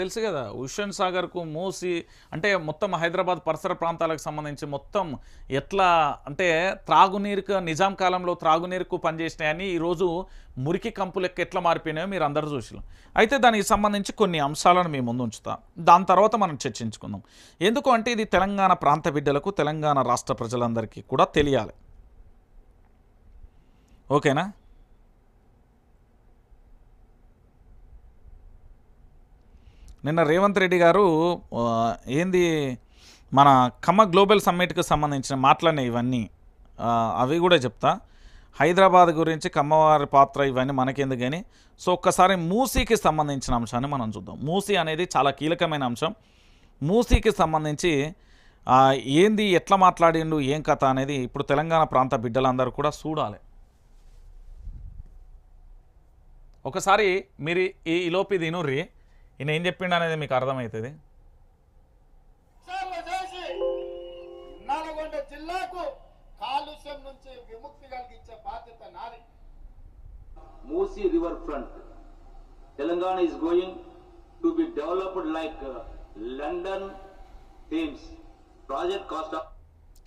తెలుసు కదా హుషన్ సాగర్కు మూసి అంటే మొత్తం హైదరాబాద్ పరిసర ప్రాంతాలకు సంబంధించి మొత్తం ఎట్లా అంటే త్రాగునీరుకు నిజాం కాలంలో త్రాగునీరుకు పనిచేసినాయని ఈరోజు మురికి కంపు లెక్క ఎట్లా మారిపోయినాయో మీరు అందరూ చూసినాం అయితే దానికి సంబంధించి కొన్ని అంశాలను మేము ముందు ఉంచుతాం. దాని తర్వాత మనం చర్చించుకుందాం. ఎందుకు అంటే ఇది తెలంగాణ ప్రాంత బిడ్డలకు తెలంగాణ రాష్ట్ర ప్రజలందరికీ కూడా తెలియాలి. ఓకేనా? నిన్న రేవంత్ రెడ్డి గారు ఏంది మన ఖమ్మ గ్లోబల్ సమ్మిట్కి సంబంధించిన మాటలనే ఇవన్నీ అవి కూడా చెప్తా. హైదరాబాద్ గురించి కమ్మవారి పాత్ర ఇవన్నీ మనకెందుకు కానీ సో ఒక్కసారి మూసీకి సంబంధించిన అంశాన్ని మనం చూద్దాం. మూసీ అనేది చాలా కీలకమైన అంశం. మూసీకి సంబంధించి ఏంది ఎట్లా మాట్లాడిండు ఏం కథ అనేది ఇప్పుడు తెలంగాణ ప్రాంత బిడ్డలందరూ కూడా చూడాలి. ఒకసారి మీరు ఈ ఈలోపు ఇది ఈయన ఏం చెప్పిండు అనేది మీకు అర్థమవుతుంది సార్లు చేసి నల్గొండ జిల్లాకు కాలుష్యం నుంచి విముక్తి కలిగించే బాధ్యత నాది Musi river front. Telangana is going to be developed like uh, London Thames. Project cost of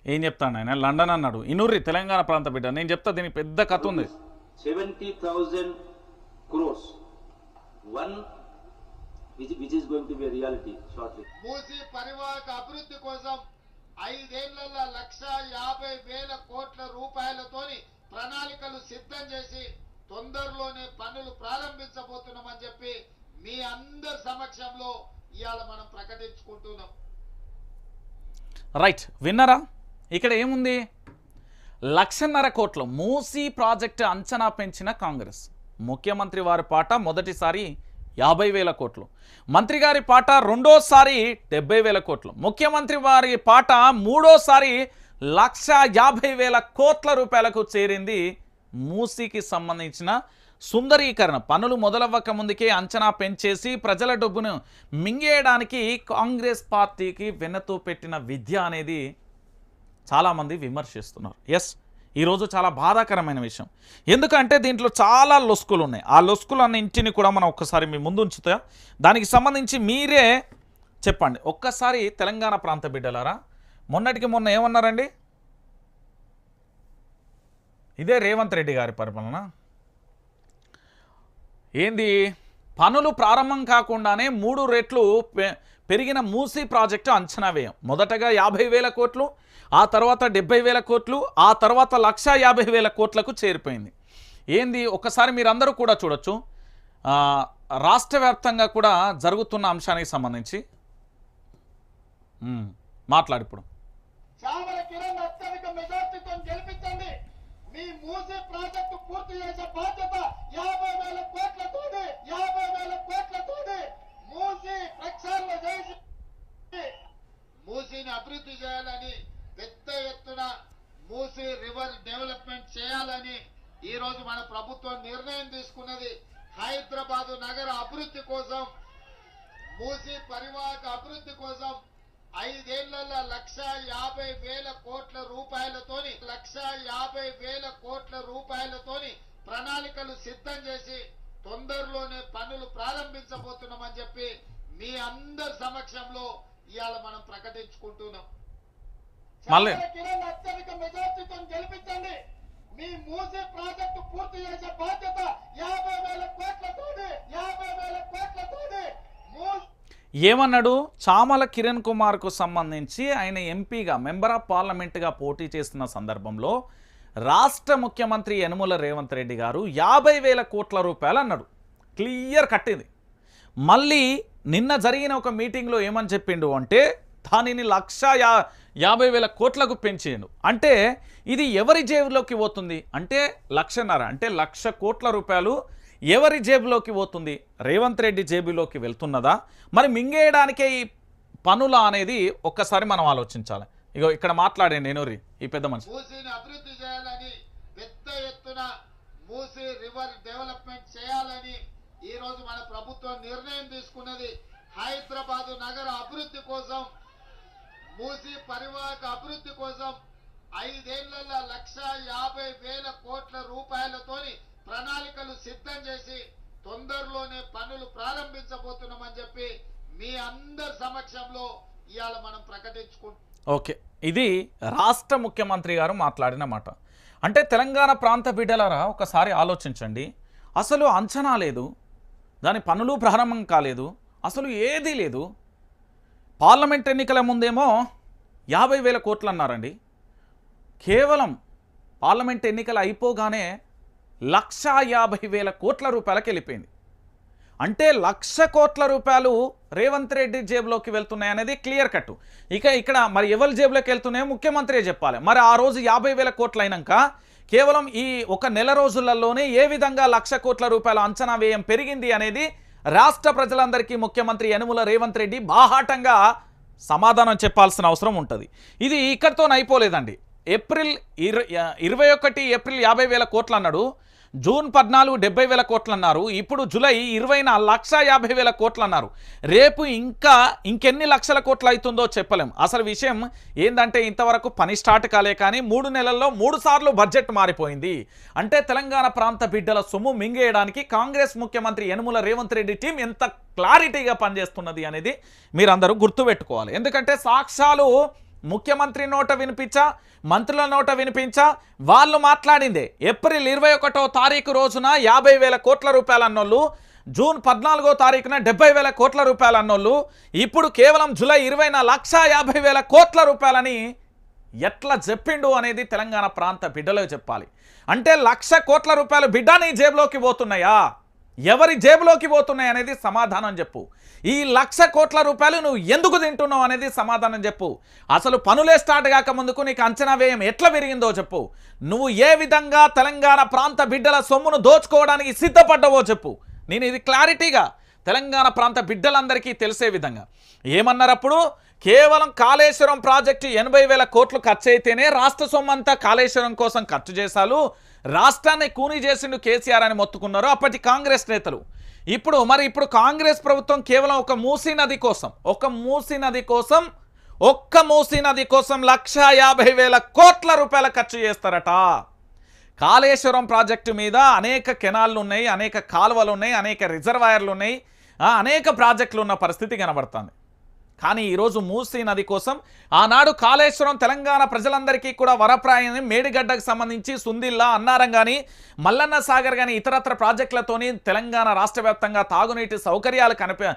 ఏం చెప్తాను ఆయన లండన్ అన్నాడు ఇనుర్రి తెలంగాణ ప్రాంత బిడ్డ నేను చెప్తా దీనికి పెద్ద కథ ఉంది 70,000 crores. One which, which is going to be a reality shortly. మూసి పరివాహక అభివృద్ధి కోసం ఐదేళ్ళలో లక్ష యాభై వేల కోట్ల రూపాయలతోని ప్రణాళికలు సిద్ధం చేసి తొందరలోనే పనులు ప్రారంభించబోతున్నామని చెప్పి మీ అందరి సమక్షంలో ఇవాళ మనం ప్రకటించుకుంటున్నాం. రైట్ విన్నరా? ఇక్కడ ఏముంది? లక్షన్నర కోట్లు మూసీ ప్రాజెక్టు అంచనా పెంచిన కాంగ్రెస్. ముఖ్యమంత్రి వారి పాట మొదటిసారి యాభై వేల కోట్లు. మంత్రి గారి పాట రెండోసారి డెబ్బై వేల కోట్లు. ముఖ్యమంత్రి వారి పాట మూడోసారి లక్ష యాభై వేల కోట్ల రూపాయలకు చేరింది మూసీకి సంబంధించిన సుందరీకరణ. పనులు మొదలవ్వక ముందుకే అంచనా పెంచేసి ప్రజల డబ్బును మింగేయడానికి కాంగ్రెస్ పార్టీకి వెన్నతో పెట్టిన విద్య అనేది చాలామంది విమర్శిస్తున్నారు. ఎస్ ఈరోజు చాలా బాధాకరమైన విషయం. ఎందుకంటే దీంట్లో చాలా లొసుకులు ఉన్నాయి. ఆ లొసుకులు అన్న ఇంటిని కూడా మనం ఒక్కసారి మీ ముందు ఉంచుతా. దానికి సంబంధించి మీరే చెప్పండి. ఒక్కసారి తెలంగాణ ప్రాంత బిడ్డలారా మొన్నటికి మొన్న ఏమన్నారండి? ఇదే రేవంత్ రెడ్డి గారి పరిపాలన. ఏంది? పనులు ప్రారంభం కాకుండానే మూడు రెట్లు పె- పెరిగిన మూసీ ప్రాజెక్టు అంచనా వ్యయం. మొదటగా యాభై వేల కోట్లు ఆ తర్వాత డెబ్బై వేల కోట్లు ఆ తర్వాత లక్షా యాభై వేల కోట్లకు చేరిపోయింది. ఏంది? ఒకసారి మీరందరూ కూడా చూడొచ్చు. రాష్ట్ర వ్యాప్తంగా కూడా జరుగుతున్న అంశానికి సంబంధించి. మాట్లాడిప్పుడు మూసీని అభివృద్ధి చేయాలని పెద్ద ఎత్తున మూసీ రివర్ డెవలప్మెంట్ చేయాలని ఈ రోజు మన ప్రభుత్వం నిర్ణయం తీసుకున్నది. హైదరాబాదు నగర అభివృద్ధి కోసం మూసీ పరివాహక అభివృద్ధి కోసం ఐదేళ్ళలో లక్ష యాభై వేల కోట్ల రూపాయలతోని లక్ష యాభై వేల కోట్ల రూపాయలతోని ప్రణాళికలు సిద్ధం చేసి తొందరలోనే పనులు ప్రారంభించబోతున్నామని చెప్పి మీ అందరి సమక్షంలో ఇవాళ మనం ప్రకటించుకుంటున్నాం. మళ్ళీ- చామల కిరణ్ అత్యధిక మెజార్టీతో గెలిపించండి. మీ మూసీ ప్రాజెక్టు పూర్తి చేసే బాధ్యత యాభై వేల కోట్లతోటి యాభై వేల కోట్లతోటి మూసీ ఏమన్నాడు? చామల కిరణ్ కుమార్కు సంబంధించి ఆయన ఎంపీగా మెంబర్ ఆఫ్ పార్లమెంట్గా పోటీ చేస్తున్న సందర్భంలో రాష్ట్ర ముఖ్యమంత్రి యనుమల రేవంత్ రెడ్డి గారు యాభై వేల కోట్ల రూపాయలు అన్నాడు. క్లియర్ కట్టింది. మళ్ళీ నిన్న జరిగిన ఒక మీటింగ్లో ఏమని చెప్పిండు అంటే దానిని లక్ష యాభై వేల కోట్లకు పెంచేయండు అంటే ఇది ఎవరి జేబులోకి పోతుంది? అంటే లక్షన్నర అంటే లక్ష కోట్ల రూపాయలు ఎవరి జేబులోకి పోతుంది? రేవంత్ రెడ్డి జేబులోకి వెళ్తున్నదా? మరి మింగేయడానికే ఈ పనుల అనేది ఒక్కసారి మనం ఆలోచించాలి. ఇగో ఇక్కడ మాట్లాడే నేను ఈ పెద్ద మనిషి. అభివృద్ధి చేయాలని పెద్ద ఎత్తున రివర్ డెవలప్మెంట్ చేయాలని ఈ రోజు మన ప్రభుత్వం నిర్ణయం తీసుకున్నది హైదరాబాదు నగర అభివృద్ధి కోసం మూసీ పరివాహక అభివృద్ధి కోసం ఐదేళ్ళలో లక్ష యాభై వేల కోట్ల రూపాయలతోని ప్రణాళికలు సిద్ధం చేసి తొందరలోనే పనులు ప్రారంభించబోతున్నామని చెప్పి మీ అందరి సమక్షంలో ఇవాళ మనం ప్రకటించుకుంటాం ఓకే. ఇది రాష్ట్ర ముఖ్యమంత్రి గారు మాట్లాడిన మాట. అంటే తెలంగాణ ప్రాంత బిడ్డలారా ఒకసారి ఆలోచించండి. అసలు అంచనా లేదు. దాని పనులు ప్రారంభం కాలేదు. అసలు ఏదీ లేదు. పార్లమెంట్ ఎన్నికల ముందేమో యాభై వేల కోట్లు అన్నారండి. కేవలం పార్లమెంట్ ఎన్నికలు అయిపోగానే లక్షా యాభై వేల కోట్ల రూపాయలకి వెళ్ళిపోయింది. అంటే లక్ష కోట్ల రూపాయలు రేవంత్ రెడ్డి జేబులోకి వెళ్తున్నాయి అనేది క్లియర్ కట్ ఇక ఇక్కడ మరి ఎవరి జేబులోకి వెళ్తున్నాయో ముఖ్యమంత్రి చెప్పాలి. మరి ఆ రోజు యాభై వేల కోట్లు అయినాక కేవలం ఈ ఒక నెల రోజులలోనే ఏ విధంగా లక్ష కోట్ల రూపాయల అంచనా వ్యయం పెరిగింది అనేది రాష్ట్ర ప్రజలందరికీ ముఖ్యమంత్రి యనుమల రేవంత్ రెడ్డి బాహాటంగా సమాధానం చెప్పాల్సిన అవసరం ఉంటుంది. ఇది ఇక్కడితో అయిపోలేదండి ఏప్రిల్ ఇర ఇరవై ఒకటి ఏప్రిల్ యాభై వేల కోట్లు అన్నాడు జూన్ పద్నాలుగు డెబ్బై వేల కోట్లు అన్నారు ఇప్పుడు జూలై ఇరవైన లక్ష యాభై వేల కోట్లన్నారు. రేపు ఇంకా ఇంకెన్ని లక్షల కోట్లు అవుతుందో చెప్పలేం. అసలు విషయం ఏంటంటే ఇంతవరకు పని స్టార్ట్ కాలే కానీ మూడు నెలల్లో మూడు సార్లు బడ్జెట్ మారిపోయింది. అంటే తెలంగాణ ప్రాంత బిడ్డల సొమ్ము మింగేయడానికి కాంగ్రెస్ ముఖ్యమంత్రి యనుమల రేవంత్ రెడ్డి టీం ఎంత క్లారిటీగా పనిచేస్తున్నది అనేది మీరందరూ గుర్తుపెట్టుకోవాలి. ఎందుకంటే సాక్ష్యాలు ముఖ్యమంత్రి నోట వినిపించా మంత్రుల నోట వినిపించా వాళ్ళు మాట్లాడిందే. ఏప్రిల్ ఇరవై ఒకటో తారీఖు రోజున యాభై వేల కోట్ల రూపాయలు అన్నోళ్ళు జూన్ పద్నాలుగో తారీఖున డెబ్బై వేల కోట్ల రూపాయలు అన్నోళ్ళు ఇప్పుడు కేవలం జూలై ఇరవైన లక్ష యాభై వేల కోట్ల రూపాయలని ఎట్లా చెప్పిండు అనేది తెలంగాణ ప్రాంత బిడ్డలో చెప్పాలి. అంటే లక్ష కోట్ల రూపాయలు బిడ్డ నీ జేబులోకి పోతున్నాయా? ఎవరి జేబులోకి పోతున్నాయి అనేది సమాధానం చెప్పు. ఈ లక్ష కోట్ల రూపాయలు నువ్వు ఎందుకు తింటున్నావు అనేది సమాధానం చెప్పు. అసలు పనులే స్టార్ట్ కాక ముందుకు నీకు అంచనా వ్యయం ఎట్లా పెరిగిందో చెప్పు. నువ్వు ఏ విధంగా తెలంగాణ ప్రాంత బిడ్డల సొమ్మును దోచుకోవడానికి సిద్ధపడ్డవో చెప్పు. నేను ఇది క్లారిటీగా తెలంగాణ ప్రాంత బిడ్డలందరికీ తెలిసే విధంగా. ఏమన్నారప్పుడు? కేవలం కాళేశ్వరం ప్రాజెక్టు ఎనభై వేల కోట్లు ఖర్చు అయితేనే రాష్ట్ర సొమ్మంతా కాళేశ్వరం కోసం ఖర్చు చేశారు రాష్ట్రాన్ని కూనీ చేసిండు కేసీఆర్ అని మొత్తుకున్నారు. అప్పటి కాంగ్రెస్ నేతలు. ఇప్పుడు మరి ఇప్పుడు కాంగ్రెస్ ప్రభుత్వం కేవలం ఒక మూసీ నది కోసం ఒక మూసీ నది కోసం ఒక్క మూసీ నది కోసం లక్ష యాభై వేల కోట్ల రూపాయల ఖర్చు చేస్తారట. కాళేశ్వరం ప్రాజెక్టు మీద అనేక కెనాళ్ళు ఉన్నాయి అనేక కాలువలు ఉన్నాయి అనేక రిజర్వాయర్లు ఉన్నాయి అనేక ప్రాజెక్టులు ఉన్న పరిస్థితి కనబడుతుంది. కానీ ఈరోజు మూసీ నది కోసం ఆనాడు కాళేశ్వరం తెలంగాణ ప్రజలందరికీ కూడా వరప్రాయం మేడిగడ్డకు సంబంధించి సుందిల్లా అన్నారం కానీ మల్లన్న సాగర్ కానీ ఇతరత్ర ప్రాజెక్టులతోని తెలంగాణ రాష్ట్ర వ్యాప్తంగా తాగునీటి సౌకర్యాలు కనిపి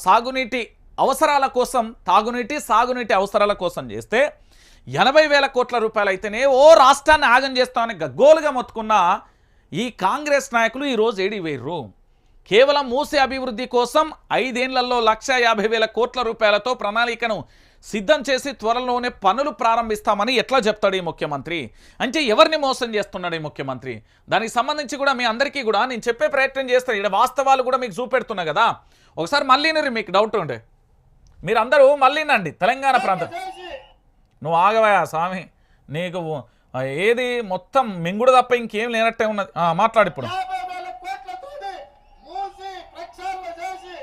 సాగునీటి అవసరాల కోసం తాగునీటి సాగునీటి అవసరాల కోసం చేస్తే ఎనభై వేల కోట్ల రూపాయలు అయితేనే ఓ రాష్ట్రాన్ని ఆగం చేస్తామని గగ్గోలుగా మొత్తుకున్న ఈ కాంగ్రెస్ నాయకులు ఈరోజు ఏడి వేర్రు కేవలం మూసే అభివృద్ధి కోసం ఐదేళ్ళలో లక్ష యాభై వేల కోట్ల రూపాయలతో ప్రణాళికను సిద్ధం చేసి త్వరలోనే పనులు ప్రారంభిస్తామని ఎట్లా చెప్తాడు ఈ ముఖ్యమంత్రి? అంటే ఎవరిని మోసం చేస్తున్నాడు ఈ ముఖ్యమంత్రి? దానికి సంబంధించి కూడా మీ అందరికీ కూడా నేను చెప్పే ప్రయత్నం చేస్తాను. ఇక్కడ వాస్తవాలు కూడా మీకు చూపెడుతున్నా కదా. ఒకసారి మళ్ళీ మీకు డౌట్ ఉండే మీరందరూ మళ్ళీనండి తెలంగాణ ప్రాంతం. నువ్వు ఆగవయా స్వామి. నీకు ఏది మొత్తం మింగుడు తప్ప ఇంకేం లేనట్టే ఉన్నది. మాట్లాడిప్పుడు మాట్లాడు ఇప్పుడు యాభై వేల కోట్లతోటి మూసి ప్రక్షాళన చేసి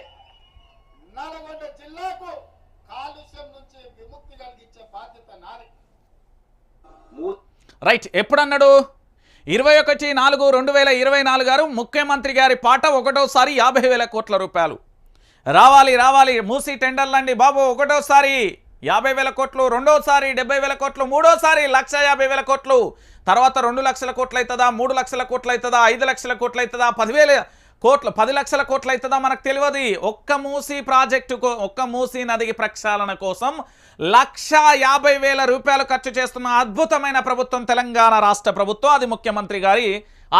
నల్గొండ జిల్లాకు కాలుష్యం నుంచి విముక్తి కలిగించే బాధ్యత నాది మూ రైట్ ఎప్పుడన్నాడు? ఇరవై ఒకటి నాలుగు రెండు వేల ఇరవై నాలుగు గారు ముఖ్యమంత్రి గారి పాట ఒకటోసారి యాభై వేల కోట్ల రూపాయలు. రావాలి రావాలి మూసి టెండర్లండి బాబు ఒకటోసారి యాభై వేల కోట్లు రెండోసారి డెబ్బై వేల కోట్లు మూడోసారి లక్ష యాభై వేల కోట్లు. తర్వాత రెండు లక్షల కోట్లు అవుతుందా మూడు లక్షల కోట్లు అవుతుందా ఐదు లక్షల కోట్లు అవుతుందా పదివేల కోట్లు పది లక్షల కోట్లు అవుతుందా మనకు తెలియదు. ఒక్క మూసి ప్రాజెక్టు ఒక్క మూసి నదికి ప్రక్షాళన కోసం లక్ష యాభై వేల రూపాయలు ఖర్చు చేస్తున్న అద్భుతమైన ప్రభుత్వం తెలంగాణ రాష్ట్ర ప్రభుత్వం అది ముఖ్యమంత్రి గారి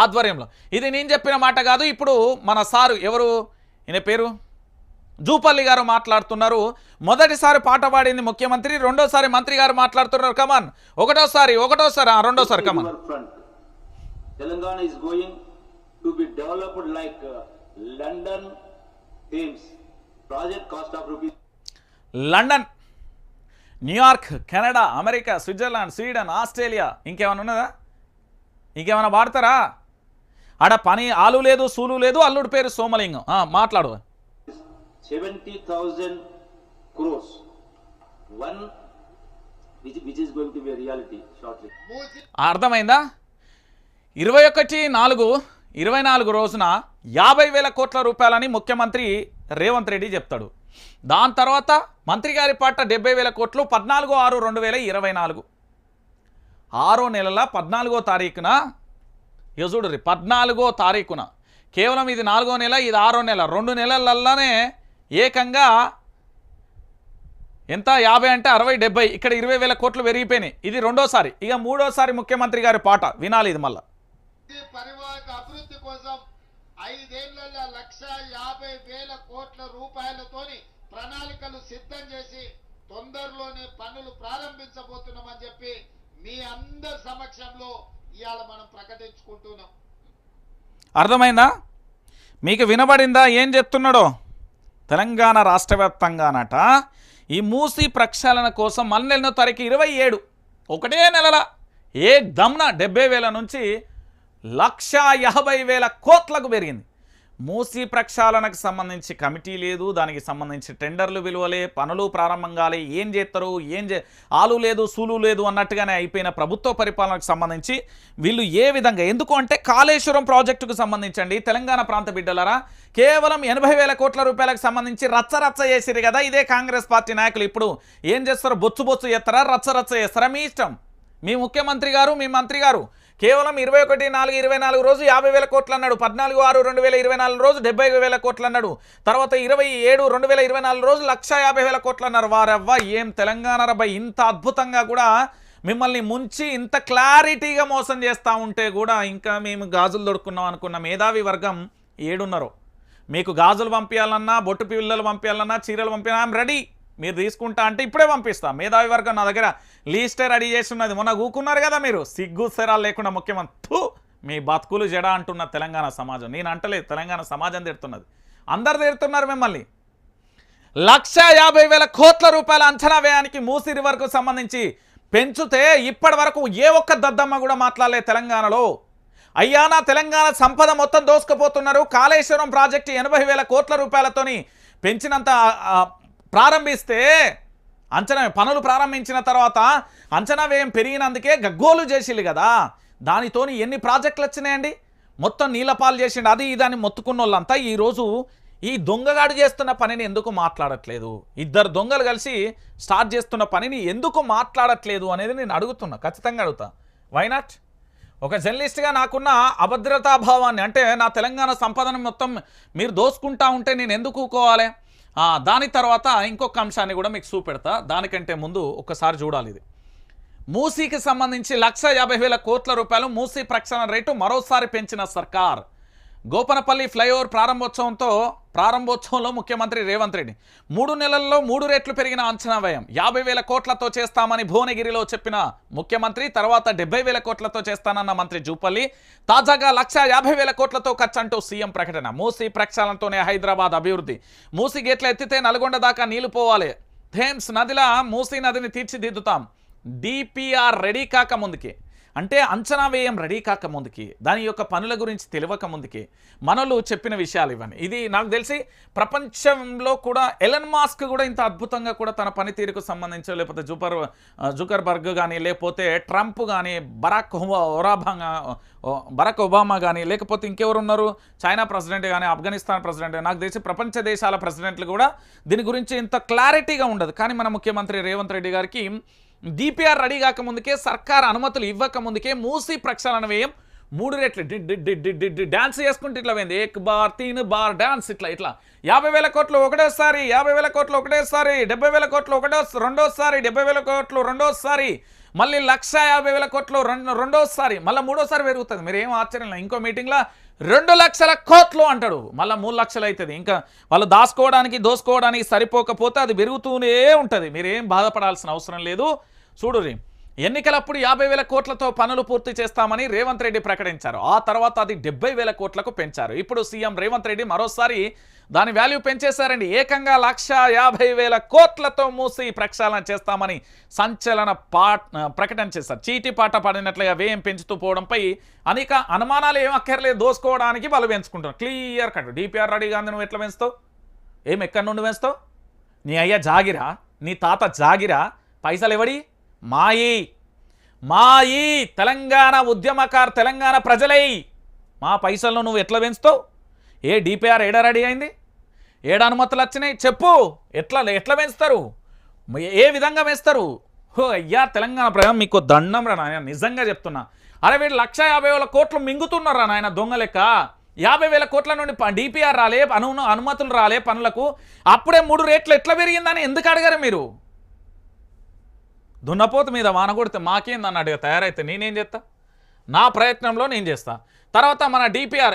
ఆధ్వర్యంలో. ఇది నేను చెప్పిన మాట కాదు ఇప్పుడు మన సారు ఎవరు? ఈయన పేరు? జూపల్లి గారు మాట్లాడుతున్నారు. మొదటిసారి పాట పాడింది ముఖ్యమంత్రి రెండోసారి మంత్రి గారు మాట్లాడుతున్నారు. కమాన్ ఒకటోసారి ఒకటోసారి రెండోసారి come on Telangana is going to be developed like London AIIMS project cost of rupees London New York Canada America Switzerland Sweden Australia ఇంకేమైనా ఉన్నదా? ఇంకేమైనా వాడతారా? ఆడ పని ఆలు లేదు సూలు లేదు అల్లుడి పేరు సోమలింగం. మాట్లాడు. అర్థమైందా? ఇరవై ఒకటి నాలుగు ఇరవై నాలుగు రోజున యాభై వేల కోట్ల రూపాయలని ముఖ్యమంత్రి రేవంత్ రెడ్డి చెప్తాడు. దాని తర్వాత మంత్రి గారి పాట డెబ్బై వేల కోట్లు పద్నాలుగు ఆరు రెండు వేల ఇరవై నాలుగు. ఆరో నెలల పద్నాలుగో తారీఖున ఇక రి పద్నాలుగో తారీఖున. కేవలం ఇది నాలుగో నెల ఇది ఆరో నెల. రెండు నెలలల్లోనే ఏకంగా ఎంత? యాభై అంటే అరవై డెబ్బై. ఇక్కడ ఇరవై వేల కోట్లు పెరిగిపోయినాయి. ఇది రెండోసారి. ఇక మూడోసారి ముఖ్యమంత్రి గారి పాట వినాలి ఇది మళ్ళీ. కోసం ఐదేళ్ళలో లక్ష యాభై వేల కోట్ల రూపాయలతోని ప్రణాళికలు సిద్ధం చేసి తొందరలోనే పనులు ప్రారంభించబోతున్నామని చెప్పి మీ అందరి సమక్షంలో ఇవాళ మనం ప్రకటించుకుంటున్నాం. అర్థమైందా? మీకు వినబడిందా? ఏం చెప్తున్నాడో? తెలంగాణ రాష్ట్ర వ్యాప్తంగానట ఈ మూసి ప్రక్షాళన కోసం మళ్ళీ ఎన్నో తారీఖు ఇరవై ఏడు ఒకటే నెలల ఏ దమ్న డెబ్బై వేల నుంచి లక్ష యాభై వేల కోట్లకు పెరిగింది. మూసి ప్రక్షాళనకు సంబంధించి కమిటీ లేదు దానికి సంబంధించి టెండర్లు విలువలే పనులు ప్రారంభం కాలే ఏం చేస్తారు ఏం చే ఆలు లేదు సూలు లేదు అన్నట్టుగానే అయిపోయిన ప్రభుత్వ పరిపాలనకు సంబంధించి వీళ్ళు ఏ విధంగా ఎందుకు అంటే కాళేశ్వరం ప్రాజెక్టుకు సంబంధించండి. తెలంగాణ ప్రాంత బిడ్డలరా కేవలం ఎనభై వేల కోట్ల రూపాయలకు సంబంధించి రచ్చరచ్చ చేసిరు కదా ఇదే కాంగ్రెస్ పార్టీ నాయకులు. ఇప్పుడు ఏం చేస్తారు? బొచ్చు బొచ్చు చేస్తారా? రచ్చరచ్చ చేస్తారా? మీ ఇష్టం. మీ ముఖ్యమంత్రి గారు మీ మంత్రి గారు కేవలం ఇరవై ఒకటి నాలుగు ఇరవై నాలుగు రోజు యాభై వేల కోట్లు అన్నాడు పద్నాలుగు ఆరు రెండు వేల ఇరవై నాలుగు రోజు డెబ్బై వేల కోట్లు అన్నాడు తర్వాత ఇరవై ఏడు రెండు వేల ఇరవై నాలుగు రోజు లక్ష యాభై వేల కోట్లు అన్నారు వారవ్వ ఏం తెలంగాణ రబ్బాయి ఇంత అద్భుతంగా కూడా మిమ్మల్ని ముంచి ఇంత క్లారిటీగా మోసం చేస్తూ ఉంటే కూడా ఇంకా మేము గాజులు దొడుకున్నాం అనుకున్న మేధావి వర్గం ఏడున్నరో. మీకు గాజులు పంపించాలన్నా బొట్టు పిల్లలు పంపించాలన్నా చీరలు పంపించాలన్నా ఐఎమ్ రెడీ. మీరు తీసుకుంటా అంటే ఇప్పుడే పంపిస్తా. మేధావి వర్గం నా దగ్గర లీస్టే రెడీ చేసి ఉన్నది. మొన్న కూకున్నారు కదా మీరు. సిగ్గు సెరాలు లేకుండా ముఖ్యమంత్రి. మీ బతుకులు జడ అంటున్న తెలంగాణ సమాజం. నేను అంటలేదు తెలంగాణ సమాజం తిడుతున్నది. అందరు తిడుతున్నారు మిమ్మల్ని. లక్ష యాభై వేల కోట్ల రూపాయల అంచనా వ్యయానికి మూసి రివర్కు సంబంధించి పెంచుతే ఇప్పటి వరకు ఏ ఒక్క దద్దమ్మ కూడా మాట్లాడలే తెలంగాణలో. అయ్యా నా తెలంగాణ సంపద మొత్తం దోసుకుపోతున్నారు. కాళేశ్వరం ప్రాజెక్టు ఎనభై వేల కోట్ల రూపాయలతోని పెంచినంత ప్రారంభిస్తే అంచనా పనులు ప్రారంభించిన తర్వాత అంచనా వ్యయం పెరిగినందుకే గగ్గోలు చేసిల్లు కదా. దానితోని ఎన్ని ప్రాజెక్టులు వచ్చినాయండి? మొత్తం నీళ్ళపాలు చేసిండు. అది ఇదని మొత్తుకున్న వాళ్ళంతా ఈరోజు ఈ దొంగగాడు చేస్తున్న పనిని ఎందుకు మాట్లాడట్లేదు? ఇద్దరు దొంగలు కలిసి స్టార్ట్ చేస్తున్న పనిని ఎందుకు మాట్లాడట్లేదు అనేది నేను అడుగుతున్నా. ఖచ్చితంగా అడుగుతా. వైనాట్ ఒక జర్నలిస్ట్గా నాకున్న అభద్రతా భావాన్ని అంటే నా తెలంగాణ సంపదను మొత్తం మీరు దోసుకుంటా ఉంటే నేను ఎందుకు ఊకోవాలి? దాని తర్వాత ఇంకొక అంశాన్ని కూడా మీకు చూపెడతా. దానికంటే ముందు ఒకసారి చూడాలి ఇది. మూసీకి సంబంధించి లక్ష యాభై వేల కోట్ల రూపాయలు మూసీ ప్రక్షాళన రేటు మరోసారి పెంచిన సర్కార్. గోపనపల్లి ఫ్లైఓవర్ ప్రారంభోత్సవంతో ప్రారంభోత్సవంలో ముఖ్యమంత్రి రేవంత్ రెడ్డి. మూడు నెలల్లో మూడు రెట్లు పెరిగిన అంచనా వ్యయం. యాభై వేల కోట్లతో చేస్తామని భువనగిరిలో చెప్పిన ముఖ్యమంత్రి తర్వాత డెబ్బై వేల కోట్లతో చేస్తానన్న మంత్రి జూపల్లి తాజాగా లక్ష యాభై వేల కోట్లతో ఖర్చంటూ సీఎం ప్రకటన. మూసీ ప్రక్షాళనతోనే హైదరాబాద్ అభివృద్ధి. మూసీ గేట్లు ఎత్తితే నల్గొండ దాకా నీళ్ళు పోవాలి. థేమ్స్ నదిలా మూసీ నదిని తీర్చిదిద్దుతాం. డిపిఆర్ రెడీ కాక ముందుకే అంటే అంచనా వ్యయం రెడీ కాక ముందుకి దాని యొక్క పనుల గురించి తెలియక ముందుకి మనలు చెప్పిన విషయాలు ఇవన్నీ. ఇది నాకు తెలిసి ప్రపంచంలో కూడా ఎలన్ మాస్క్ కూడా ఇంత అద్భుతంగా కూడా తన పనితీరుకు సంబంధించి లేకపోతే జూపర్ జుకర్బర్గ్ కానీ లేకపోతే ట్రంప్ కానీ బరాక్ ఒబా- బరాక్ ఒబామా కానీ లేకపోతే ఇంకెవరు ఉన్నారు చైనా ప్రెసిడెంట్ కానీ ఆఫ్ఘనిస్తాన్ ప్రెసిడెంట్ నాకు తెలిసి ప్రపంచ దేశాల ప్రెసిడెంట్లు కూడా దీని గురించి ఇంత క్లారిటీగా ఉండదు. కానీ మన ముఖ్యమంత్రి రేవంత్ రెడ్డి గారికి డిపిఆర్ రెడీ కాకముందుకే సర్కార్ అనుమతులు ఇవ్వక ముందుకే మూసి ప్రక్షాళన వ్యయం మూడు రెట్లు డాన్స్ చేసుకుంటే ఇట్లా పోయింది. ఏక్ బార్ తీన్ బార్ డాన్స్ ఇట్లా ఇట్లా. యాభై వేల కోట్లు ఒకటోసారి యాభై వేల కోట్లు ఒకటేసారి డెబ్బై వేల కోట్లు ఒకటో రెండోసారి డెబ్బై వేల కోట్లు రెండోసారి. మళ్ళీ లక్ష యాభై వేల కోట్లు రెండు రెండోసారి మళ్ళీ మూడోసారి పెరుగుతుంది. మీరు ఏం ఆశ్చర్యం ఇంకో మీటింగ్లో రెండు లక్షల కోట్లు అంటాడు. మళ్ళీ మూడు లక్షలు అవుతుంది ఇంకా వాళ్ళు దాచుకోవడానికి దోసుకోవడానికి సరిపోకపోతే అది పెరుగుతూనే ఉంటుంది. మీరేం బాధపడాల్సిన అవసరం లేదు. చూడురి ఎన్నికలప్పుడు యాభై వేల కోట్లతో పనులు పూర్తి చేస్తామని రేవంత్ రెడ్డి ప్రకటించారు. ఆ తర్వాత అది డెబ్బై వేల కోట్లకు పెంచారు. ఇప్పుడు సీఎం రేవంత్ రెడ్డి మరోసారి దాని వాల్యూ పెంచేశారండి. ఏకంగా లక్ష యాభై వేల కోట్లతో మూసి ప్రక్షాళన చేస్తామని సంచలన పాట ప్రకటన చేశారు. చీటి పాట పడినట్లుగా వ్యయం పెంచుతూ పోవడంపై అనేక అనుమానాలు ఏం అక్కర్లేదు. దోసుకోవడానికి వాళ్ళు పెంచుకుంటున్నారు క్లియర్ కట్ డిపిఆర్ రెడీగా నువ్వు ఎట్లా పెంచుతావు? ఏం ఎక్కడి నుండి పెంచుతావు? నీ అయ్య జాగిరా నీ తాత జాగిరా పైసలు ఎవడి? మాయి. మాయి. తెలంగాణ ఉద్యమకారు తెలంగాణ ప్రజలై. మా పైసలను నువ్వు ఎట్లా పెంచుతావు? ఏ డిపిఆర్ ఏడా రెడీ అయింది? ఏడ అనుమతులు వచ్చినాయి? చెప్పు. ఎట్లా ఎట్లా పెంచుతారు ఏ విధంగా వేస్తారు? హో అయ్యా తెలంగాణ ప్రజలు మీకు దండం రా నాయన నిజంగా చెప్తున్నా. అరే వీళ్ళు లక్ష యాభై వేల కోట్లు మింగుతున్నారా నాయన దొంగ లెక్క? యాభై వేల కోట్ల నుండి డిపిఆర్ రాలే అను అనుమతులు రాలే పనులకు. అప్పుడే మూడు రేట్లు ఎట్లా పెరిగిందని ఎందుకు అడగారు మీరు? దున్నపోతు మీద వాన కొడితే మాకేందన్నట్టుగా తయారైతే నేనేం చేస్తా? నా ప్రయత్నంలో నేను చేస్తా. తర్వాత మన డిపిఆర్